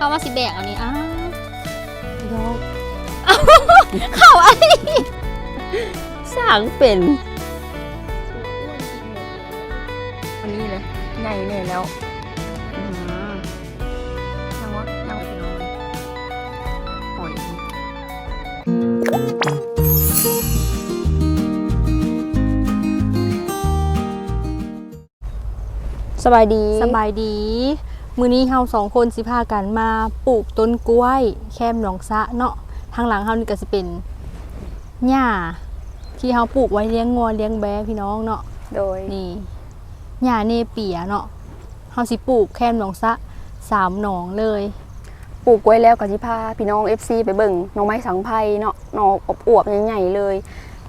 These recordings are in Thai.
เข้ามาสิแบกอันนี้อ้าวดอกเข้าอันนี้สร้างเป็นอันนี้เลยใหญ่เนี่ยแล้วอื้อหือยังวะยังพี่น้องหอยสบายดีสบายดี มือนี้เฮาสองคนสิพากันมาปลูกต้นกล้วย แคมหนองสะเนาะทางหลังเฮานี่ก็สิเป็นหญ้าที่เฮาปลูกไว้เลี้ยงงัวเลี้ยงแบะพี่น้องเนาะโดยนี่หญ้าเนเปียเนาะเฮาสิปลูกแคมหนองสะสามหนองเลยปลูกไว้แล้วก็สิพาพี่น้อง FC ไปเบิ่งหน้องไม้สังไพรเนาะหนองอวบๆใหญ่ๆเลย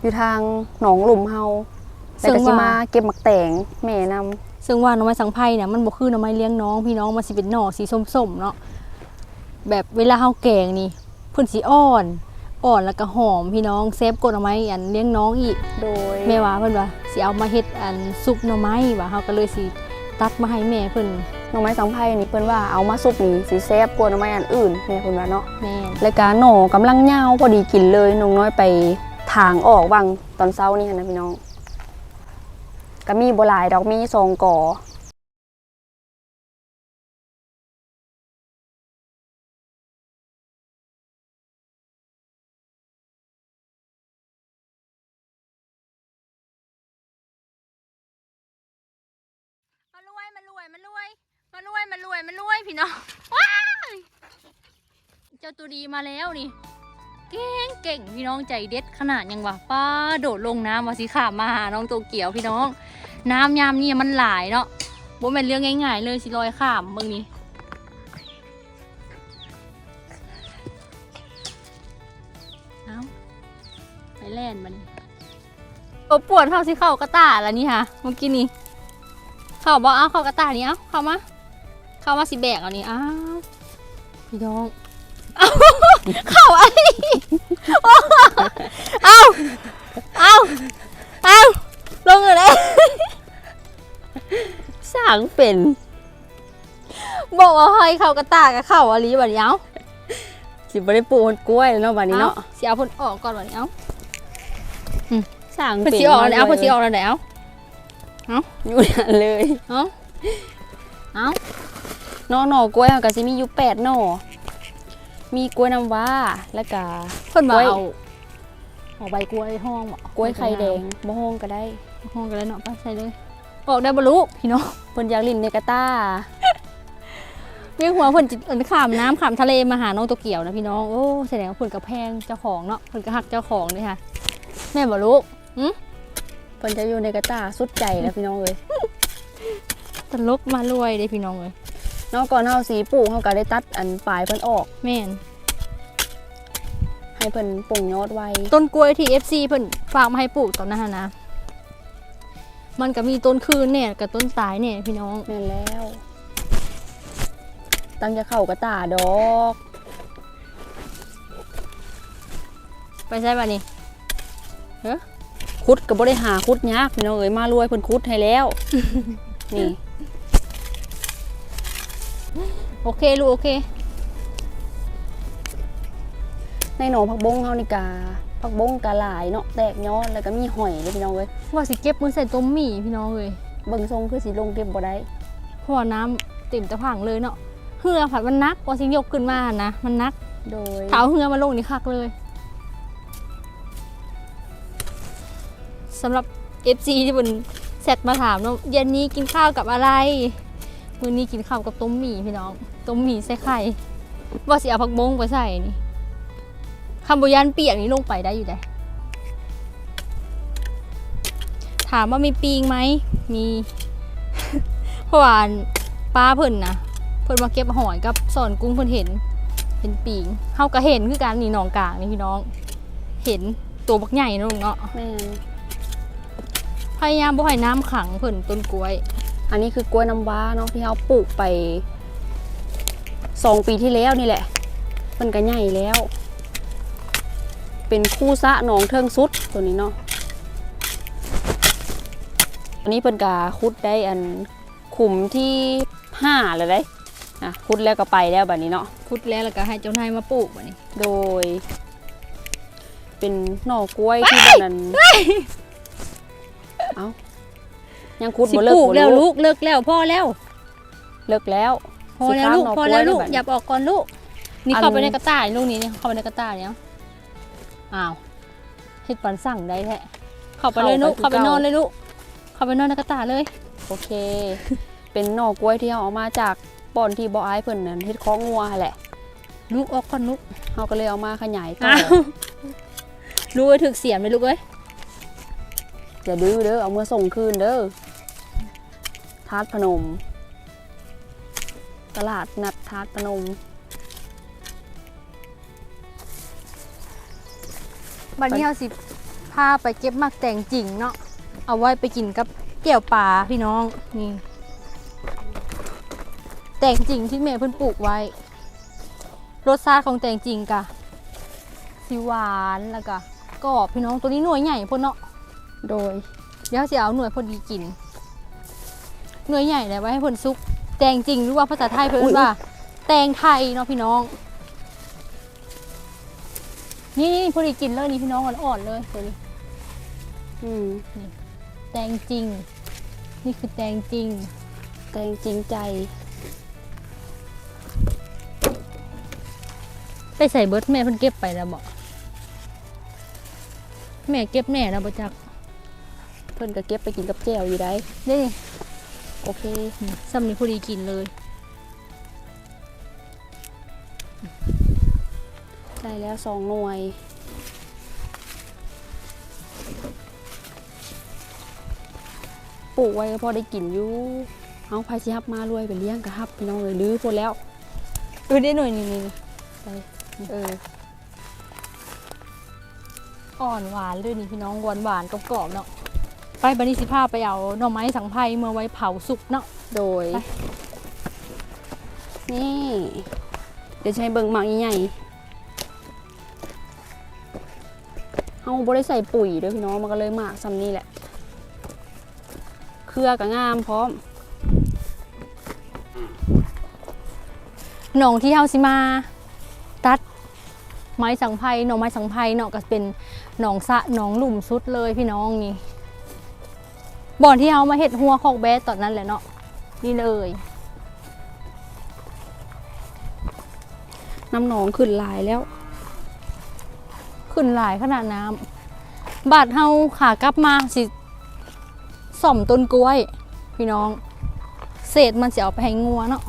อยู่ทางหนองหลุมเฮาแล้วก็สิมาเก็บหมักแตงแม่นำ ซึ่งว่าหน่อไม้สังไพรเนี่ยมันบ่คือหน่อไม้เลี้ยงน้องพี่น้องมันสิเป็นหน่อสีส้มๆเนาะแบบเวลาเฮาแกงนี่เพิ่นสิอ่อนอ่อนแล้วก็หอมพี่น้องเซฟกดหน่อไม้อันเลี้ยงน้องอีกโดยแม่ว่าเพิ่นว่าสิเอามาเฮ็ดอันซุปหน่อไม้ว่าเฮาก็เลยสิตัดมาให้แม่เพิ่นหน่อไม้สังไพรนี่เพิ่นว่าเอามาซุปนี่สิแซ่บกว่าหน่อไม้อันอื่นแม่เพิ่นว่าเนาะแม่นรายการหน่อกำลังยาวพอดีกินเลยน้องน้อยไปทางออกบางตอนเช้านี่หั้นนะพี่น้อง ก็มีบ่หลายดอกมีสองก่อมารวยมารวยมารวยมารวยมารวยมารวยพี่น้องว้ายเจ้าตัวดีมาแล้วนี่ เก่งเก่งพี่น้องใจเด็ดขนาดยังวะป้าโดดลงน้ำมาสิขามาหาน้องตัวเกียวพี่น้อง น้ำยามนี่มันหลายเนาะบ่แม่นเรื่องง่ายๆเลยสิลอยข้ามเมืองนี้เอาไปแล่นมันโอปวดเข้าสิเข้ากระตาแล้วนี่ค่ะเมื่อกี้นี้เข้าบ่เอาเข้ากระตานี่เอาเข้ามาเข้ามาสิแบกเอานี่อ้าวพี่น้องเอา เข้าอันนี้เอาเอาเอาลงเลยสร้างเป็น บอกว่าเฮ้ยเขากระตากกับเข้าอะไรแบบนี้เอ้าสิบ่ได้ปลูกต้นกล้วยแล้วเนาะบัดนี้เนาะเสียเอาเพ่นออกก่อนแบบนี้เอ้าสร้างเพ่นเป็นสีออกแล้วเอาเพ่นสีออกแล้วเดี๋ยวอยู่นั่นเลยเอ้าเอ้าเนาะหน่อกล้วยมันก็สิมีอยู่แปดหน่อ มีกล้วยน้ำว้าแล้วก็เพ่นบอกกล้วยเอาเอาใบกล้วยห้องบอกกล้วยไข่แดงบ่ฮ้องก็ได้ห้องกันเลยเนาะไปใส่เลยออกได้บรรลุพี่น้องเพิ่นอยากลิ้นในกระต้าเรียกหัวเพ่นจิเอิ้นข้ามน้ำข้ามทะเลมาหาน้องตัวเกี่ยวนะพี่น้องโอ้แสดงว่าเพ่นกับแพงเจ้าของเนาะเพ่นกับหักเจ้าของเลยค่ะแม่บรรลุเพิ่นจะอยู่ในกระต้าสุดใจแล้วพี่น้องเอ้ยตลกมารวยเลยพี่น้องเลย เนาะก่อนเฮาสิปลูกเฮาก็ได้ตัดอันปลายเพิ่นออก แม่นให้เพิ่นปลงยอดไว้ต้นกล้วยที่ FC เพิ่นฝากมาให้ปลูกตอนนั้นหั้นนะ มันก็มีต้นคืนเนี่ยกับต้นตายเนี่ยพี่น้อง แม่นแล้ว ตั้งจะเข้ากระตาดอกไปใช่ป่ะนี่คุดก็บ่ได้หาคุดยากพี่น้องเอ้ยมารวยเพิ่นคุดให้แล้ว นี่ โอเคลูกโอเค ในหนองผักบงเฮานี่กาผักบงกาหลายเนาะแตกยอดแล้วก็มีหอยเลยพี่น้องเอ้ยว่าสิเก็บมือใส่ต้มหมี่พี่น้องเลยเบิ่งทรงคือสิลงเก็บบ่ได้เพราะว่าน้ำติ่มตะพังเลยเนาะเหือผัดมันนักว่าสิยกขึ้นมานะมันนักโดยเท้าเหือมาลงนี่คักเลยสำหรับ FC ที่เป็นแซดมาถามเนาะเย็นนี้กินข้าวกับอะไรมื้อนี้กินข้าวกับต้มหมี่พี่น้อง ต้มหมี่ใส่ไข่ว่าสิเอาผักบงไปใส่นี่คำโบยานเปียกนี้ลงไปได้อยู่ได้ถามว่ามีปีงไหมมีเพราะว่าป้าเพิ่นนะเพิ่นมาเก็บหอยกับสอนกุ้งเพิ่นเห็น เป็นปีงเฮาก็เห็นคือการนี่หนองกลางนี่พี่น้อง เห็นตัวบักใหญ่เนาะลุงเนาะแม่นพยายามบ่ให้น้ำขังเพิ่นต้นกล้วย อันนี้คือกล้วยน้ำว้าเนาะที่เฮาปลูกไป สองปีที่แล้วนี่แหละเพิ่นก็ใหญ่แล้ว เป็นคู่สะหนองเทิงสุดตัวนี้เนาะอันนี้เพิ่นก็คุดได้อันขุมที่ห้าเลยได้อัอะคุดแล้วก็ไปแล้วแบบนี้เนาะขุดแล้วแล้วก็ให้เจ้านายมาปลูกบัดนี้ โดย เป็นหน่อกล้วยที่แบบนั้นเอ้ายังคุดสิบ่ปเลิกลูกบ่แล้วลูลูกกเลิกแล้วพ่อแล้ว เลิกแล้ว พอแล้วลูกสิพอข้ามหน่แล้วลูกกยอย่าออกก่อนลูก นี่อันเข้าไปในกระต่ายลูกนี้นี่เข้าไปในกระต่ายเนี่ยอ้าวเฮ็ดปันสั่งได้แท้เข้าไปเลยลูกเข้าไปนอนเลยลูกเข้าไปนอนในกระต่ายเลย โอเค เป็นหน่อกล้วยที่เอาออกมาจากบ่อนที่บ่ออ้ายเพิ่นนั่นเฮ็ดของงัวหั่นแหละลูกออกก่อนลูกเฮาก็เลยเอามาขยายต่ออ้าวลูกเอ้ยถึกเสียมเลยลูกเอ้ยอย่าดื้อเด้อเอามือส่งคืนเด้อทาดพนม ตลาดนัดทาดพนม บัดนี้เฮาสิพาไปเก็บหมักแตงจริงเนาะ เอาไว้ไปกินกับเกี่ยวปลาพี่น้องนี่ แตงจริงที่แม่เพิ่นปลูกไว้ รสชาติของแตงจริงกะสิหวานแล้วก็กรอบพี่น้องตัวนี้หน่วยใหญ่พ่นเนาะ โดย เดี๋ยวสิเอาหน่วยพอดีกิน หน่วยใหญ่เลยไว้ให้พ่นซุก แตงจริงหรือว่าภาษาไทยเพิ่นอุ๊ยว่า แตงไทยเนาะพี่น้อง นี่นี่พอดีกินเลยนี่พี่น้องอ่อนๆเลยตัวนี้อืมแตงจริง นี่คือแตงจริง แต่จริงใจไปใส่เบิร์ดแม่เพิ่นเก็บไปแล้วบอกแม่เก็บแม่แล้วบ่จัก เพิ่นก็เก็บไปกินกับแจ่วอยู่ได้นี่ โอเคซ้ำนี่พอดีกินเลยได้แล้วสองหน่วยปลูกไว้ก็พอได้กินอยู่เอาไผสิฮับมารวยไปเลี้ยงก็ฮับพี่น้องเลยลื้อพดแล้วเออได้หน่วยนี่นี่ไปเอออ่อนหวานเลยนี่พี่น้องหวานหวานๆกรอบๆเนาะ ไปบันนี้สิพาไปเอาหน่อไม้สังไพรเมื่อไว้เผาสุกเนาะโดย ไป นี่ เดี๋ยวจะใช้เบิ่งหมากใหญ่ๆเฮาบ่ได้ใส่ปุ๋ยเด้วยพี่น้องมันก็เลยหมากซ้ำนี่แหละ เครือก็งามพร้อม หนองที่เฮาสิมา ตัด ไม้สังไพรหน่อไม้สังไพรเนาะก็เป็นหนองสะหนองหลุมสุดเลยพี่น้องนี่ บ่อนที่เฮามาเฮ็ดหัวคอกแบดตอนนั้นแหละเนาะนี่เลยน้ำหนองขึ้นหลายแล้ว ขึ้นหลายขนาดน้ำบาดเฮาขากลับมาสิส่อมต้นกล้วย พี่น้อง เศษมันเสิเอาไปให้งัวเนาะ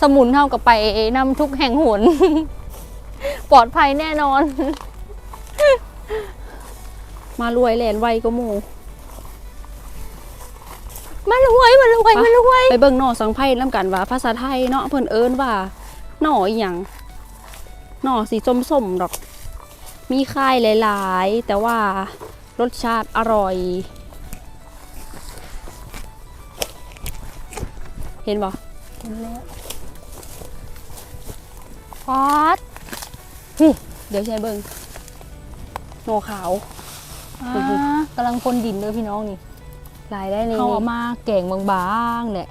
สมุนเท่ากับไปนำทุกแห่งหนปลอดภัยแน่นอน มารวยแหลนไวก็หมู่ มารวยมารวยมารวยไปเบิ่งหน่อสังไพ่นํกันว่า ภาษาไทยเนาะเพิ่นเอิ้นว่าหน่ออีหยังหน่อสีส้มๆดอก มีค่ายหลายๆ แต่ว่ารสชาติอร่อย เห็นบ่เห็นแล้วฟอดเดี๋ยวใช้เบิ่งหน่อขาวอ่ากำลังคนดินเลยพี่น้องนี่ห ลายได้นี่เขาเอามาแกงบางๆแหละ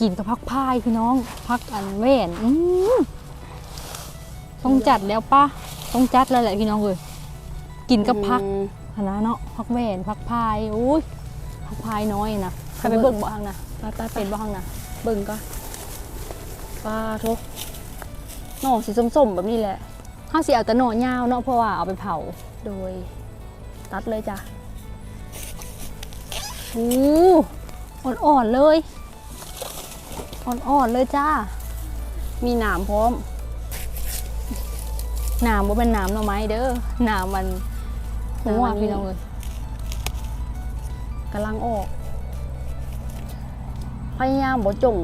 กินกับพักพายพี่น้องพักอันเว่นอืมต้องจัดแล้วป้าต้องจัดแล้วแหละพี่น้องเลยกินกับพักอืมคณะเนาะพักเว่นพักพายอุ้ยพักพายน้อยนะใครไปเบิ่งบ่ฮังนะไปไปไปเป็นบ่ฮังนะเบิ่งก็ปลาทุกหน่อสีส้มๆแบบนี้แหละข้าวสีเอาแต่หน่อยาวเนาะเพราะว่าเอาไปเผาโดย ตัดเลยจ้ะ อู้อ่อนๆเลย อ่อนๆเลยจ้า มีหนามพร้อม หนามว่าเป็นหนามหน่อไม้เด้อ หนามมันหัวพี่น้องเลยกำลังออก พยายามบ่จง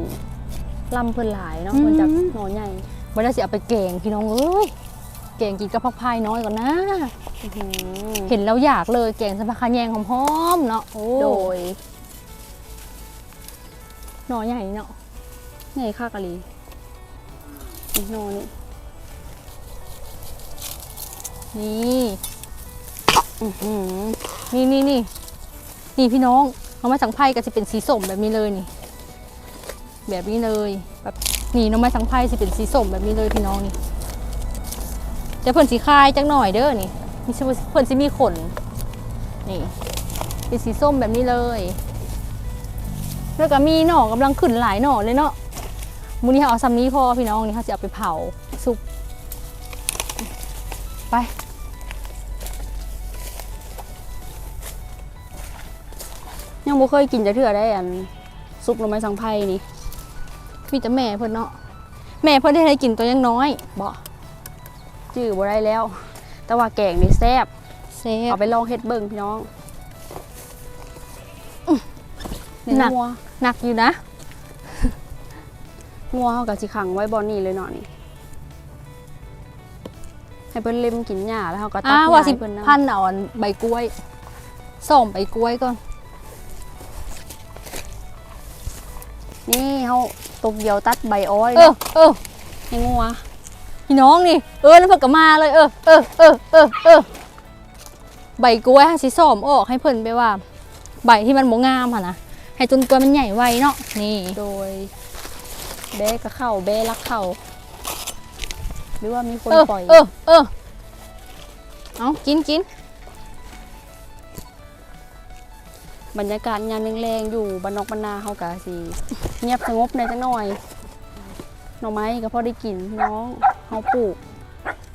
ลำเพิ่นหลายเนาะเพิ่นจากหน่อใหญ่วันนี้สิเอาไปแกงพี่น้องเอ้ย แกงกินกับผักพายน้อยก่อนนะอื้อหือเห็นแล้วอยากเลยแกงสะพะคาแยงหอมๆเนาะโอ้โดยหน่อใหญ่เนาะใหญ่ค่ากะลีอีกหน่อนี่นี่อื้อหือนี่นี่นี่นี่พี่น้องเอามาสังไพ่ก็จะเป็นสีส้มแบบนี้เลยนี่ แบบนี้เลยอแบบนี่หน้ำไม้สังไพรสิเป็นสีส้มแบบนี้เลยพี่น้องนี่ แต่เพิ่นสีคายจักหน่อยเด้อนี่มีเพิ่นสิมีขน นี่เป็นสีส้มแบบนี้เลย แล้วก็มีหน่อกำลังขึ้นหลายหน่อเลยเนาะมูนี้เอาซัมนี้พอพี่น้องนี่เขาจะเอาไปเผาสุกไปยังบ่เคยกินจะเทื่อได้อันซุปหน่อไม้สังไพรนี่มีแต่แม่เพิ่นเนาะแม่เพิ่นได้ให้กินตัวยังน้อยบ่ จื้อบ่ได้แล้ว แต่ว่าแกงนี่แซ่บเซ่เอาไปลองเฮ็ดเบิ่งพี่น้องในหนัก งัวหนักอยู่นะ งัวเฮาก็สิขังไว้บ่นี่เลยเนาะนี่ให้เพิ่นเล็มกินหญ้าแล้วเฮาก็ตัดอ่าหญ้าว่าสิให้เพิ่นนำพันเอาอันใบกล้วยส้มใบกล้วยก่อน นี่เฮาตกเดียวตัดใบอ้อยเออเออให้งัว พี่น้องนี่ เออแล้วเพิ่นก็มาเลยเออเออเออเออเออใบกล้วยหาสิส้มออกให้เพิ่นไปว่า ใบที่มันบ่งามหั่นนะให้ต้นกล้วยมันใหญ่ไวเนาะนี่ โดยแบะก็เข้าแบะรักเข้าหรือว่ามีคนเออปล่อยเออเออเอากินกินบรรยากาศยามแรงๆอยู่บ้านนอกบ้านนาเฮาก็สิเงียบสงบในอยจังหน่อย หน่อไม้ก็พอได้กินน้องเฮาปลูก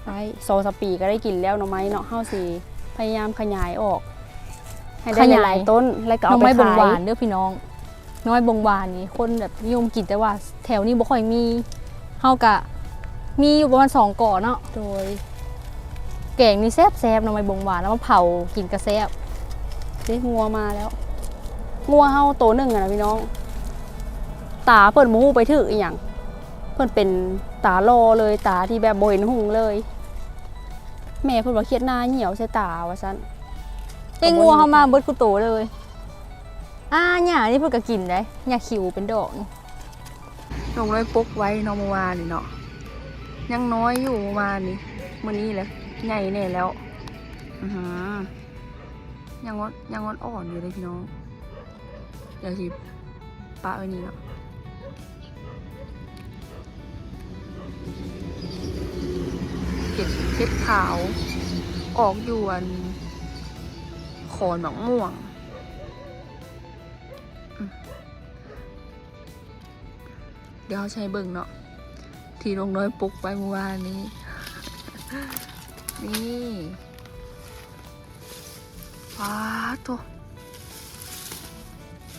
ไว้สองสามปีก็ได้กินแล้วหน่อไม้เนาะเฮาสิพยายามขยายออก ให้ได้ขยายหลายๆต้นแล้วก็น้เอาองไปไม้บงขายหวานเด้อพี่น้องน้อยบงหวานนี่คนแบบนิยมกินแต่ว่า แถวนี้บ่ค่อยมีเฮากะมีอยู่ประมาณสองก่อเนาะโดยแกงนี่แซ่บแซ่บน้องไม้บงหวานแล้วมาเผากินกระแซ่บได้งัวมาแล้วงัวเฮาตัวหนึ่งอะนะพี่น้อง ตาเปิดมูไปถืออีหยัง เพิ่นเป็นตาโลเลยตาที่แบบโบเห็นหุงเลย แม่เพิ่นว่าเครียดหน้าเหี่ยวใส่ตาว่าซั่นเต้งัวเข้ามาเบิดกูโตเลย อ่าหญ้านี่เพิ่นก็กินได้หญ้าคิวเป็นดอกนี่ลงน้อยปกไว้เนอเมื่อวานนี่เนาะยังน้อยอยู่เมื่อวานนี่มื้อนี้แหละใหญ่แน่แล้วอือหือยังงดยังงดอ่อนอยู่เลยพี่น้องเดี๋ยวสิปะไว้นี่เนาะ เห็ดเห็ดขาว ออกยู่อันขอนหนองม่วง เดี๋ยวเขาใช้เบิ่งเนาะ ที่ลงน้อยปลุกไปเมื่อวานนี้ นี่ว้าตัว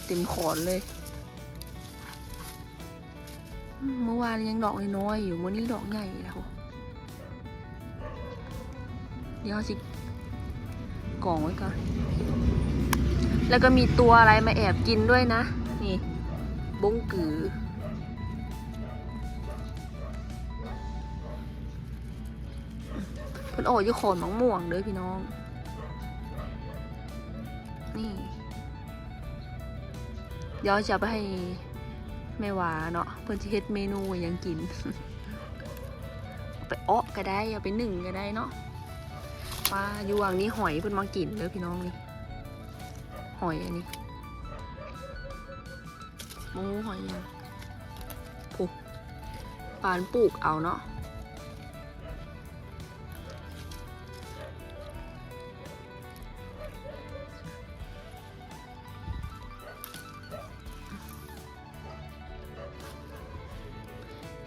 เต็มขอนเลย เมื่อวานยังดอกน้อยอยู่วันนี้ดอกใหญ่แล้ว ดี๋ยวสิกล่องไว้ก่อน แล้วก็มีตัวอะไรมาแอบกินด้วยนะ นี่บงกือ เพิ่นโอ้ยอยู่โขนมะม่วงเด้อพี่น้อง นี่ เดี๋ยวจะไปให้แม่หวาเนาะเพิ่นจะเฮ็ดเมนูยังกิน ไปอ้อก็ได้เอาไปหนึ่งก็ได้เนาะ ปลาอยู่วังนี้หอยเพิ่นมากินเด้อพี่น้องนี่หอยอันนี้มูหอยยังผูกปานปลูกเอาเนาะ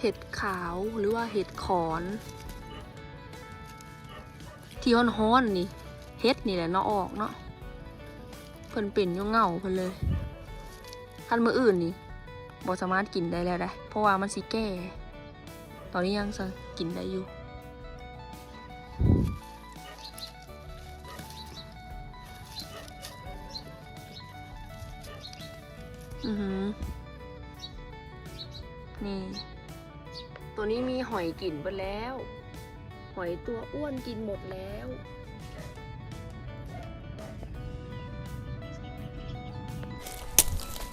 เห็ดขาวหรือว่าเห็ดขอน ที่ฮ้อนๆนี่เห็ดนี่แหละเนาะออกเนาะเพิ่นเป็นย่งเหงาเพิ่นเลยคันมืออื่นนี่บ่สามารถกินได้แล้วได้เพราะว่ามันสิแก่ ตอนนี้ยังกินได้อยู่อือหือนี่ ตัวนี้มีหอยกินไปแล้ว อยตัวอ้วนกินหมดแล้ว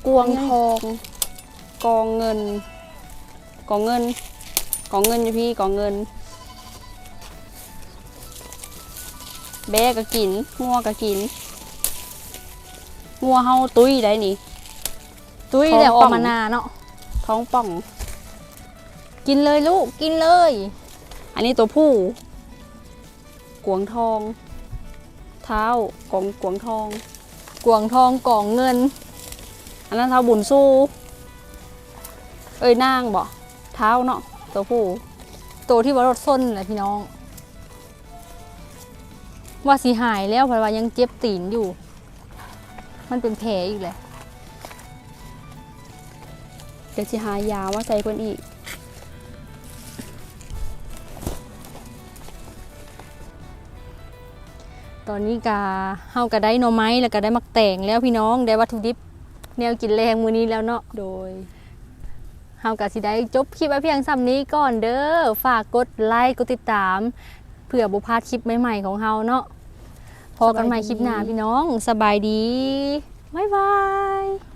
กวงทอง กองเงิน กองเงิน กองเงินอยู่พี่กองเงิน แบะก็กิน งัวก็กิน งัวเฮาตุ้ยได้นี่ ตุ้ยท้องแล้วอป่ออกงมานาเนาะท้องป่อง กินเลยลูกกินเลย อันนี้ตัวผู้กวงทอง เท้ากองกวงทอง กวางทองกล่องเงิน อันนั้นเท้าบุญสู้ เอ้ยนางบ่เท้าเนาะตัวผู้ตัวที่ว่ารถส้นแหละพี่น้อง ว่าสีหายแล้วเพราะว่ายังเจ็บตีนอยู่ มันเป็นแผลอีกแหละเดี๋ยวสิหายาว่าใส่เพิ่นอีก ตอนนี้กาเฮาก็ได้หน่อไม้แล้วก็ได้มักแตงแล้วพี่น้องได้วัตถุดิบแนวกินแรงมื้อนี้แล้วเนาะโดยเฮาก็สิได้จบคลิปไว้เพียงซ้ำนี้ก่อนเด้อฝากกดไลค์กดติดตาม เพื่อบ่พลาดคลิปใหม่ๆของเฮาเนาะพอกันใหม่คลิปหน้าพี่น้องสบายดีบ๊ายบาย